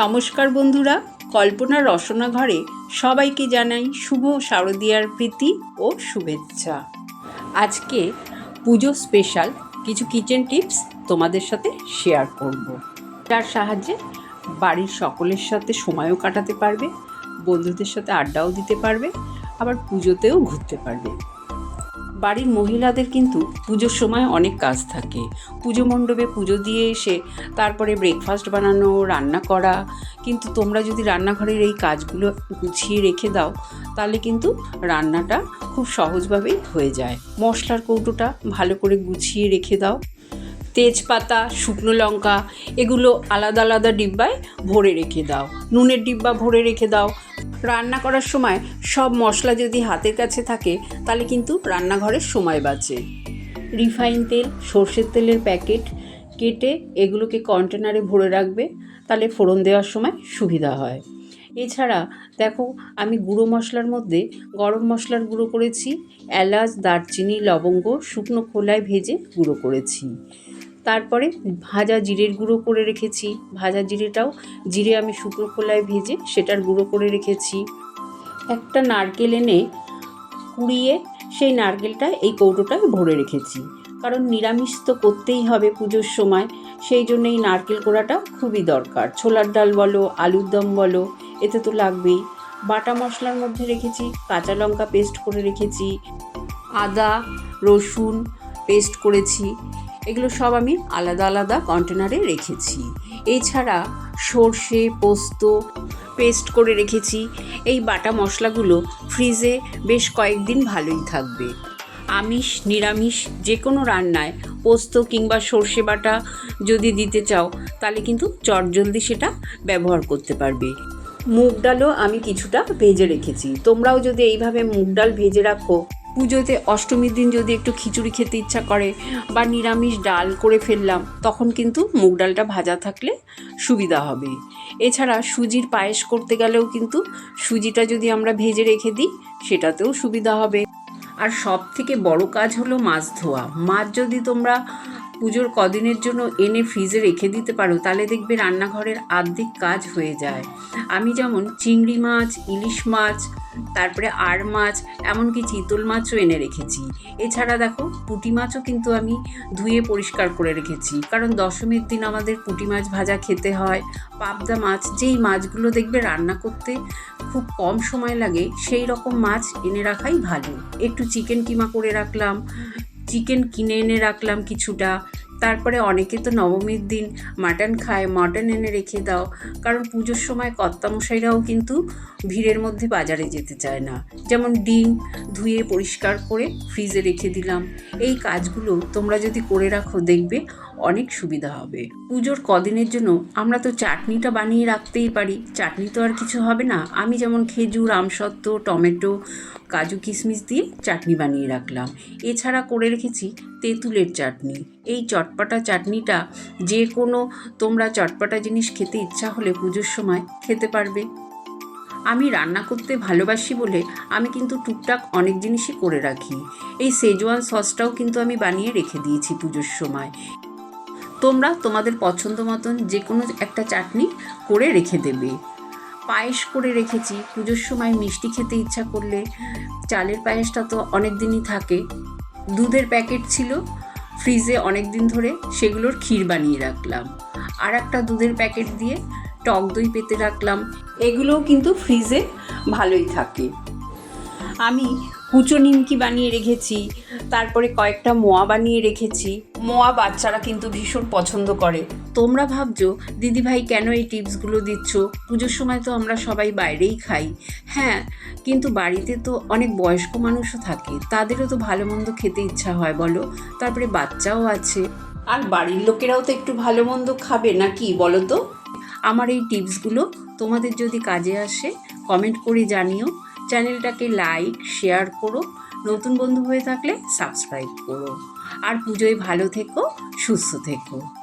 নমস্কার বন্ধুরা, কল্পনা রসনা ঘরে সবাইকে জানাই শুভ শারদীয়ার প্রীতি ও শুভেচ্ছা। আজকে পুজো স্পেশাল কিছু কিচেন টিপস তোমাদের সাথে শেয়ার করব। যার সাহায্যে বাড়ির সকলের সাথে সময়ও কাটাতে পারবে, বন্ধুদের সাথে আড্ডাও দিতে পারবে, আবার পুজোতেও ঘুরতে পারবে। বাড়ির মহিলাদের কিন্তু পুজোর সময় অনেক কাজ থাকে। পুজো মণ্ডপে পুজো দিয়ে এসে তারপরে ব্রেকফাস্ট বানানো, রান্না করা। কিন্তু তোমরা যদি রান্নাঘরের এই কাজগুলো গুছিয়ে রেখে দাও, তাহলে কিন্তু রান্নাটা খুব সহজভাবেই হয়ে যায়। মশলার কৌটোটা ভালো করে গুছিয়ে রেখে দাও। তেজপাতা, শুকনো লঙ্কা, এগুলো আলাদা আলাদা ডিব্বায় ভরে রেখে দাও। নুনের ডিব্বা ভরে রেখে দাও। রান্না করার সময় সব মশলা যদি হাতের কাছে থাকে, তাহলে কিন্তু রান্নাঘরের সময় বাঁচে। রিফাইন তেল, সর্ষের তেলের প্যাকেট কেটে এগুলোকে কন্টেনারে ভরে রাখবে, তাহলে ফোড়ন দেওয়ার সময় সুবিধা হয়। এছাড়া দেখো, আমি গুঁড়ো মশলার মধ্যে গরম মশলার গুঁড়ো করেছি, এলাচ, দারচিনি, লবঙ্গ, শুকনো খোলায় ভেজে গুঁড়ো করেছি। তারপরে ভাজা জিরের গুঁড়ো করে রেখেছি। ভাজা জিরেটাও জিরে আমি শুকনো খোলায় ভেজে সেটার গুঁড়ো করে রেখেছি। একটা নারকেল এনে কুড়িয়ে সেই নারকেলটা এই কৌটোটায় ভরে রেখেছি। কারণ নিরামিষ তো করতেই হবে পুজোর সময়, সেই জন্য এই নারকেল কোড়াটা খুবই দরকার। ছোলার ডাল বলো, আলুর দম বলো, এতে তো লাগবেই। বাটা মশলার মধ্যে রেখেছি, কাঁচা লঙ্কা পেস্ট করে রেখেছি, আদা, রসুন পেস্ট করেছি। এগুলো সব আমি আলাদা আলাদা কন্টেনারে রেখেছি। এছাড়া সর্ষে, পোস্ত পেস্ট করে রেখেছি। এই বাটা মশলাগুলো ফ্রিজে বেশ কয়েকদিন ভালোই থাকবে। আমিষ, নিরামিষ যে কোনো রান্নায় পোস্ত কিংবা সর্ষে বাটা যদি দিতে চাও, তাহলে কিন্তু চটজলদি সেটা ব্যবহার করতে পারবে। মুগ ডালও আমি কিছুটা ভেজে রেখেছি। তোমরাও যদি এইভাবে মুগ ডাল ভেজে রাখো পুজোতে অষ্টমীর দিন যদি একটু খিচুড়ি খেতে ইচ্ছা করে বা নিরামিষ ডাল করে ফেললাম, তখন কিন্তু মুগ ডালটা ভাজা থাকলে সুবিধা হবে। এছাড়া সুজির পায়েস করতে গেলেও কিন্তু সুজিটা যদি আমরা ভেজে রেখে দিই, সেটাতেও সুবিধা হবে। আর সব থেকে বড় কাজ হলো মাছ ধোয়া। মাছ যদি তোমরা পুজোর কদিনের জন্য এনে ফ্রিজে রেখে দিতে পারো, তাহলে দেখবে রান্নাঘরের আর্ধেক কাজ হয়ে যায়। আমি যেমন চিংড়ি মাছ, ইলিশ মাছ, তারপরে আর মাছ, এমনকি চিতল মাছও এনে রেখেছি। এছাড়া দেখো, পুঁটি মাছও কিন্তু আমি ধুয়ে পরিষ্কার করে রেখেছি। কারণ দশমীর দিন আমাদের পুঁটি মাছ ভাজা খেতে হয়, পাবদা মাছ, যেই মাছগুলো দেখবে রান্না করতে খুব কম সময় লাগে, সেই রকম মাছ এনে রাখাই ভালো। একটু চিকেন কিমা করে রাখলাম চিকেন কিনে এনে রাখলাম কিছুটা। তারপরে অনেকে তো নবমীর দিন মাটন খায় মাটন এনে রেখে দাও। কারণ পুজোর সময় কর্তামশাইরাও কিন্তু ভিড়ের মধ্যে বাজারে যেতে চায় না। যেমন ডিম ধুয়ে পরিষ্কার করে ফ্রিজে রেখে দিলাম। এই কাজগুলো তোমরা যদি করে রাখো দেখবে অনেক সুবিধা হবে। পুজোর কদিনের জন্য আমরা তো চাটনিটা বানিয়ে রাখতেই পারি। চাটনি তো আর কিছু হবে না। আমি যেমন খেজুর, আমসত্ত্ব, টমেটো, কাজু কিশমিশ দিয়ে চাটনি বানিয়ে রাখলাম। এছাড়া করে রেখেছি তেঁতুলের চাটনি। এই চটপাটা চাটনিটা যে কোনো তোমরা চটপাটা জিনিস খেতে ইচ্ছা হলে পুজোর সময় খেতে পারবে। আমি রান্না করতে ভালোবাসি বলে আমি কিন্তু টুকটাক অনেক জিনিসই করে রাখি। এই সেজওয়ান সসটাও কিন্তু আমি বানিয়ে রেখে দিয়েছি পুজোর সময়। তোমরা তোমাদের পছন্দ মতন যে কোনো একটা চাটনি করে রেখে দেবে। পায়েস করে রেখেছি, পুজোর সময় মিষ্টি খেতে ইচ্ছা করলে। চালের পায়েসটা তো অনেক দিনই থাকে। দুধের প্যাকেট ছিল ফ্রিজে অনেক দিন ধরে, সেগুলোর ক্ষীর বানিয়ে রাখলাম। আর একটা দুধের প্যাকেট দিয়ে টক দই পেতে রাখলাম। এগুলোও কিন্তু ফ্রিজে ভালোই থাকে। আমি কুচো নিমকি বানিয়ে রেখেছি তারপরে কয়েকটা মোয়া বানিয়ে রেখেছি। মোয়া বাচ্চারা কিন্তু ভীষণ পছন্দ করে। তোমরা ভাবছ দিদিভাই কেন এই টিপসগুলো দিচ্ছ? পুজোর সময় তো আমরা সবাই বাইরেই খাই। হ্যাঁ কিন্তু বাড়িতে তো অনেক বয়স্ক মানুষও থাকে। তাদেরও তো ভালো মন্দ খেতে ইচ্ছা হয় বলো? তারপরে বাচ্চাও আছে। আর বাড়ির লোকেরাও তো একটু ভালো মন্দ খাবে নাকি? বলো তো। আমার এই টিপসগুলো তোমাদের যদি কাজে আসে কমেন্ট করে জানিও। চ্যানেলটাকে লাইক শেয়ার করো। নতুন বন্ধু হয়ে থাকলে সাবস্ক্রাইব করো। আর পুজোয় ভালো থেকো সুস্থ থেকো।